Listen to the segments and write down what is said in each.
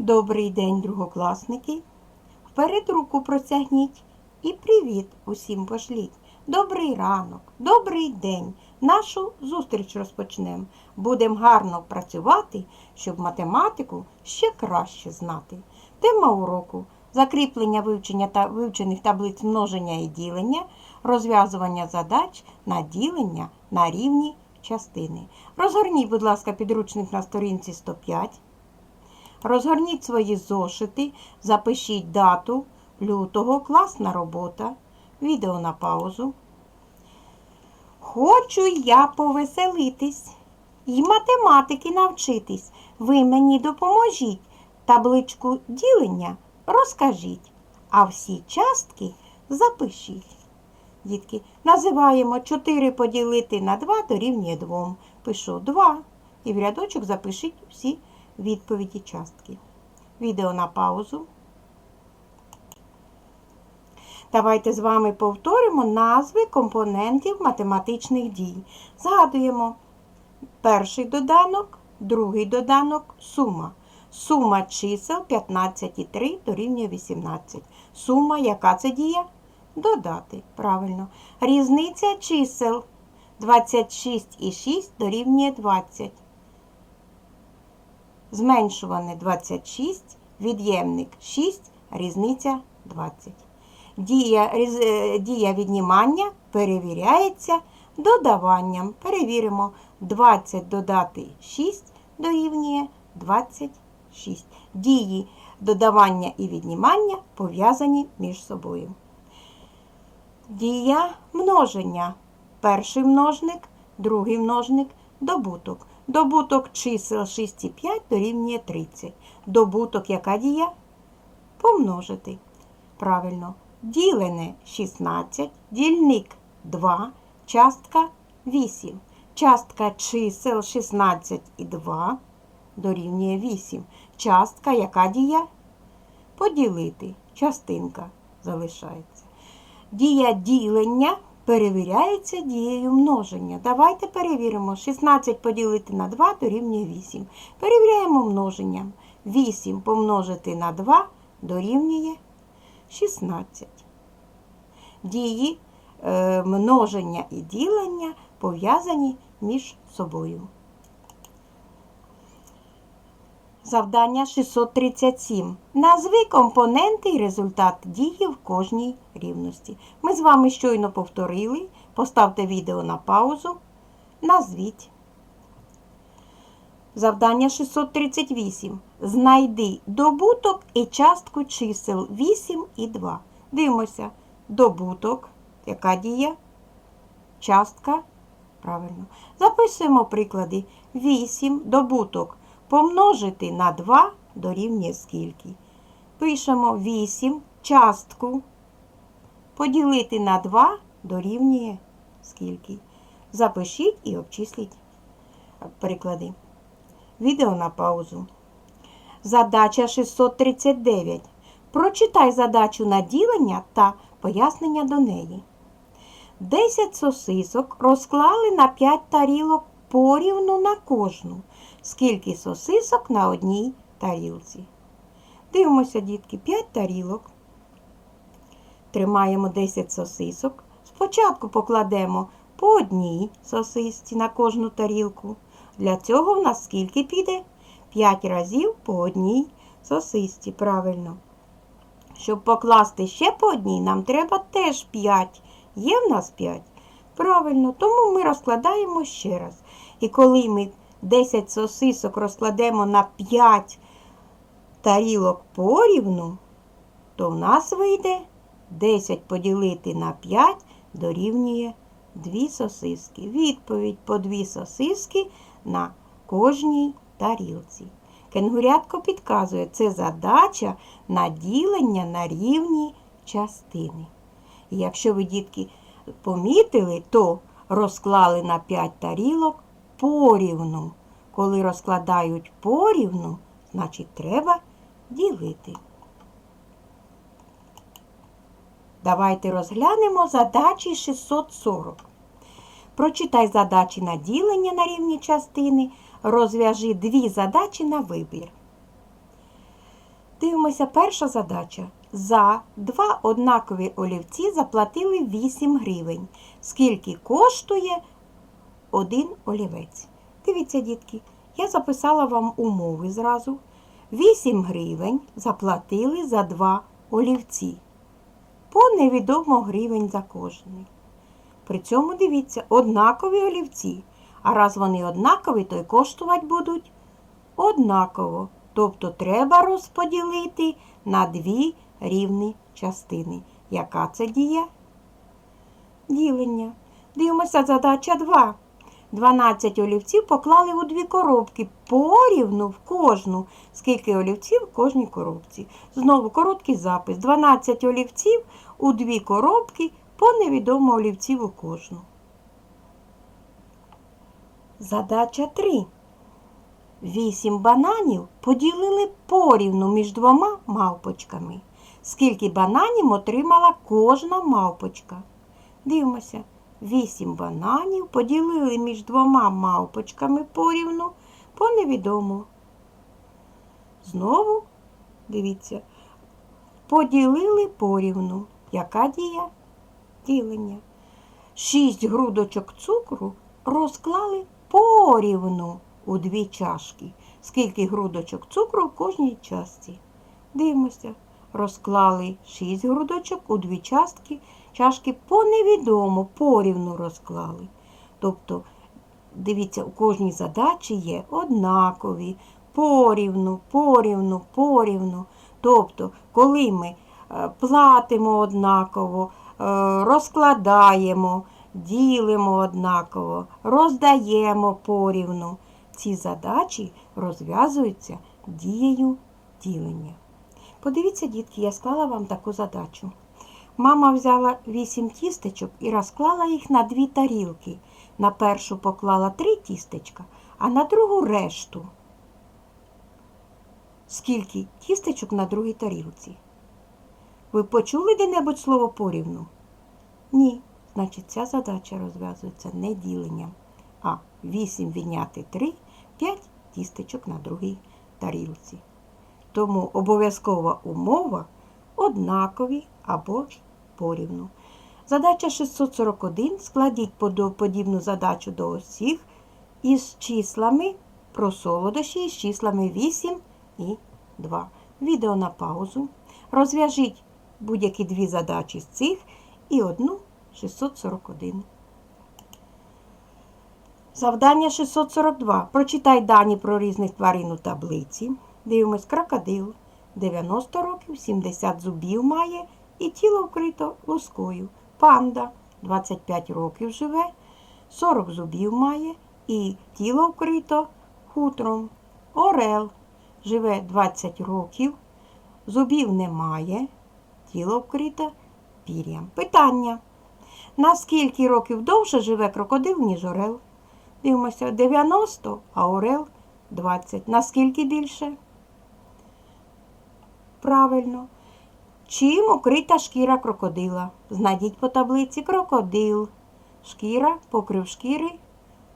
Добрий день, другокласники. Вперед руку протягніть і привіт усім пошліть. Добрий ранок, добрий день. Нашу зустріч розпочнемо. Будемо гарно працювати, щоб математику ще краще знати. Тема уроку закріплення вивчення та вивчених таблиць множення і ділення, розв'язування задач на ділення на рівні частини. Розгорніть, будь ласка, підручник на сторінці 105. Розгорніть свої зошити, запишіть дату лютого, класна робота, відео на паузу. Хочу я повеселитись і математики навчитись. Ви мені допоможіть. Табличку ділення розкажіть, а всі частки запишіть. Дітки, називаємо 4 поділити на 2 дорівнює 2. Пишу 2 і в рядочок запишіть всі відповіді частки. Відео на паузу. Давайте з вами повторимо назви компонентів математичних дій. Згадуємо перший доданок, другий доданок сума. Сума чисел 15 і 3 дорівнює 18. Сума, яка це дія? Додати. Правильно. Різниця чисел 26 і 6 дорівнює 20 зменшуване 26, від'ємник 6, різниця 20. Дія, різ- е, дія віднімання перевіряється додаванням. Перевіримо 20 додати 6 дорівнює 26. Дії додавання і віднімання пов'язані між собою. Дія множення. Перший множник, другий множник, добуток. Добуток чисел 6 і 5 дорівнює 30. Добуток яка дія? Помножити. Правильно. Ділене 16, дільник 2, частка 8. Частка чисел 16 і 2 дорівнює 8. Частка яка дія? Поділити. Частинка залишається. Дія ділення перевіряється дією множення. Давайте перевіримо. 16 поділити на 2 дорівнює 8. Перевіряємо множення. 8 помножити на 2 дорівнює 16. Дії е, множення і ділення пов'язані між собою. Завдання 637. Назви компоненти і результат дії в кожній рівності. Ми з вами щойно повторили. Поставте відео на паузу. Назвіть. Завдання 638. Знайди добуток і частку чисел 8 і 2. Дивимося. Добуток. Яка дія? Частка. Правильно. Записуємо приклади. 8 добуток помножити на 2 дорівнює скільки. Пишемо 8 частку. Поділити на 2 дорівнює скільки. Запишіть і обчисліть приклади. Відео на паузу. Задача 639. Прочитай задачу на ділення та пояснення до неї. 10 сосисок розклали на 5 тарілок порівну на кожну. Скільки сосисок на одній тарілці. Дивимося, дітки, 5 тарілок. Тримаємо 10 сосисок. Спочатку покладемо по одній сосисці на кожну тарілку. Для цього в нас скільки піде? 5 разів по одній сосисці. Правильно. Щоб покласти ще по одній, нам треба теж 5. Є в нас 5? Правильно, тому ми розкладаємо ще раз. І коли ми 10 сосисок розкладемо на 5 тарілок порівну, то в нас вийде 10 поділити на 5 дорівнює 2 сосиски. Відповідь по 2 сосиски на кожній тарілці. Кенгурятко підказує, це задача на ділення на рівні частини. І якщо ви, дітки, помітили, то розклали на 5 тарілок порівну. Коли розкладають порівну, значить треба ділити. Давайте розглянемо задачі 640. Прочитай задачі на ділення на рівні частини, розв'яжи дві задачі на вибір. Дивимося, перша задача. За два однакові олівці заплатили 8 гривень. Скільки коштує один олівець? Дивіться, дітки, я записала вам умови зразу. 8 гривень заплатили за два олівці. По невідомо гривень за кожний. При цьому дивіться, однакові олівці. А раз вони однакові, то й коштувати будуть однаково. Тобто треба розподілити на дві рівні частини. Яка це дія? Ділення. Дивимося, задача 2. 12 олівців поклали у дві коробки порівну в кожну. Скільки олівців в кожній коробці. Знову короткий запис. 12 олівців у дві коробки по невідомо олівців у кожну. Задача 3. Вісім бананів поділили порівну між двома мавпочками. Скільки бананів отримала кожна мавпочка? Дивимося. Вісім бананів поділили між двома мавпочками порівну по невідому. Знову, дивіться, поділили порівну. Яка дія? Ділення. Шість грудочок цукру розклали порівну у дві чашки. Скільки грудочок цукру в кожній частці? Дивимося. Розклали шість грудочок у дві частки, чашки по невідому порівну розклали. Тобто, дивіться, у кожній задачі є однакові, порівну, порівну, порівну. Тобто, коли ми е, платимо однаково, е, розкладаємо, ділимо однаково, роздаємо порівну. Ці задачі розв'язуються дією ділення. Подивіться, дітки, я склала вам таку задачу. Мама взяла вісім тістечок і розклала їх на дві тарілки. На першу поклала три тістечка, а на другу решту. Скільки тістечок на другій тарілці? Ви почули де-небудь слово порівну? Ні. Значить, ця задача розв'язується не діленням, а 8 відняти 3, 5 тістечок на другій тарілці. Тому обов'язкова умова однакові або ж порівну. Задача 641. Складіть подібну задачу до усіх із числами про солодощі із числами 8 і 2. Відео на паузу. Розв'яжіть будь-які дві задачі з цих і одну 641. Завдання 642. Прочитай дані про різних тварин у таблиці. Дивимось крокодил. 90 років, 70 зубів має і тіло вкрито лускою. Панда 25 років живе, 40 зубів має і тіло вкрито хутром. Орел живе 20 років, зубів немає, тіло вкрито пір'ям. Питання. На скільки років довше живе крокодил, ніж орел? Дивимося, 90, а орел 20. Наскільки більше? Правильно. Чим укрита шкіра крокодила? Знайдіть по таблиці крокодил. Шкіра, покрив шкіри,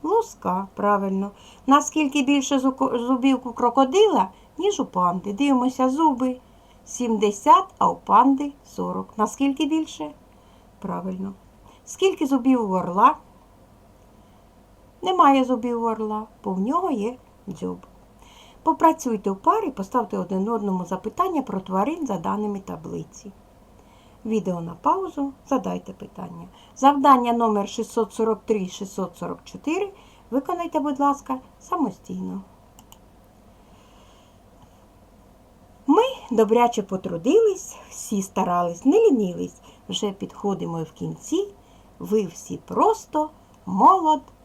луска. Правильно. Наскільки більше зубів у крокодила, ніж у панди? Дивимося, зуби 70, а у панди 40. Наскільки більше? Правильно. Скільки зубів у орла? Немає зубів у орла, бо в нього є дзьоб. Попрацюйте в парі, поставте один одному запитання про тварин за даними таблиці. Відео на паузу, задайте питання. Завдання номер 643-644 виконайте, будь ласка, самостійно. Ми добряче потрудились, всі старались, не лінились. Вже підходимо в кінці. Ви всі просто молодці.